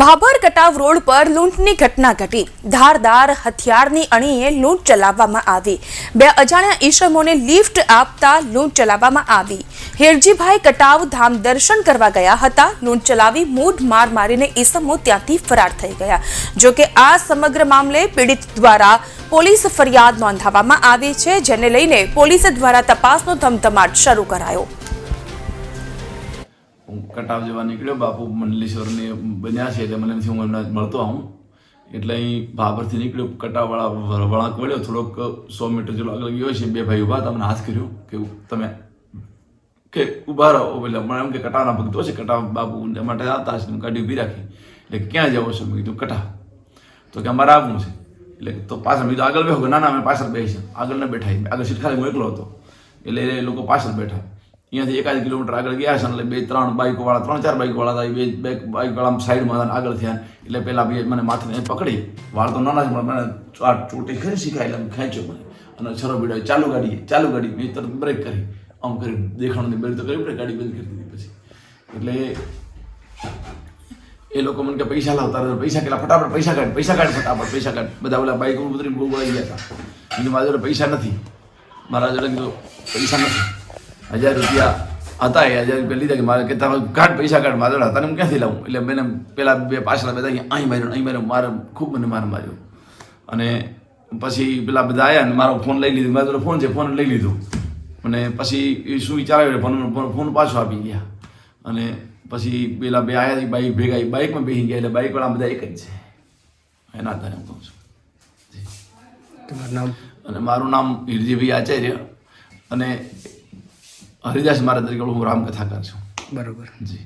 Bhabhar કટાવ road પર લૂંટની ઘટના ઘટી. ધારદાર હથિયારની અણીએ લૂંટ ચલાવવામાં આવી. બે અજાણ્યા ઈસમોને લિફ્ટ આપતા લૂંટ ચલાવવામાં આવી. હેરજીભાઈ કટાવ ધામ દર્શન કરવા ગયા હતા. લૂંટ ચલાવી મૂઢ માર મારીને ઈસમો ત્યાંથી ફરાર થઈ ગયા. જો કે આ સમગ્ર મામલે પીડિત દ્વારા પોલીસ ફરિયાદ નોંધાવવામાં આવી છે, જેને લઈને પોલીસ દ્વારા તપાસનો ધમધમાટ શરૂ કરાયો. હું કટાવ જવા નીકળ્યો. બાપુ મંડલેશ્વરને બન્યા છે એટલે મને એમથી હું એમને મળતો આવું. એટલે અહીં ભાભરથી નીકળ્યો. કટાવવાળા વળાંક વળ્યો. થોડોક સો મીટર જેટલો આગળ ગયો છે. બે ભાઈ ઊભા. તમને હાથ કર્યો કે તમે કે ઊભા રહો. એટલે મને એમ કે કટાવના ભક્તો છે. કટાવ બાપુ માટે આવતા તો ગાડી ઊભી રાખી. એટલે ક્યાં જવો છો? મેં કીધું કટાવ તો કે, અમારે આવવું છે. એટલે તો પાછળ મેં કીધું, આગળ બેહો. ના અમે પાછળ બેસી આગળ ન બેઠા. આગળ સીટ ખાલી હું એકલો હતો. એટલે એ લોકો પાછળ બેઠા. અહીંયાથી એકાદ કિલોમીટર આગળ ગયા છે એટલે બે ત્રણ બાઇકવાળા ત્રણ ચાર બાઇક વાળા હતા બે બે બાઇક વાળા સાઈડમાં આગળ થયા. એટલે પહેલાં બે મને માથે પકડી. વાળ તો નાના જ મળે મને આ ચોટી ખરી શીખાય એટલે ખેંચ્યો મને. અને છરો બીડાવી ચાલુ ગાડી ચાલુ ગાડી મેં તરત બ્રેક કરી. આમ કરી દેખાણની બ્રેક તો કરી પડે ગાડી બંધ કરી દીધી પછી. એટલે એ લોકો મને કે પૈસા લાવ, તારે પૈસા કેટલા? ફટાફટ પૈસા કાઢ પૈસા કાઢ ફટાફટ, પૈસા કાઢ. બધા ઓલા બાઈક ઉતરી બહુ ગયા હતા. એટલે મારા જોડે પૈસા નથી. મારા જોડે કીધું, પૈસા નથી. હજાર રૂપિયા હતા એ હજાર રૂપિયા લીધા કે મારે કે તારો કાઢ પૈસા કાઢ મારે હતા હું ક્યાંથી લાવું? એટલે મેં પેલા બે પાછળ બધા અહીં માર્યો અહીં માર્યો મારે ખૂબ મને માર માર્યો. અને પછી પેલા બધા આવ્યા ને મારો ફોન લઈ લીધો મારો ફોન છે ફોન લઈ લીધો. અને પછી એ શું વિચાર ફોન ફોન પાછો આપી ગયા. અને પછી પેલા બે આવ્યા બાઈક ભેગા એ બાઇકમાં બેસી ગયા એટલે બાઇકવાળા બધા એક જ છે. એના આધારે હું કહું છું. તમારું નામ? અને મારું નામ હિરજીભાઈ આચાર્ય. અને હરિદાસ મહારાજ તરીકે હું રામકથાકાર છું બરોબર જી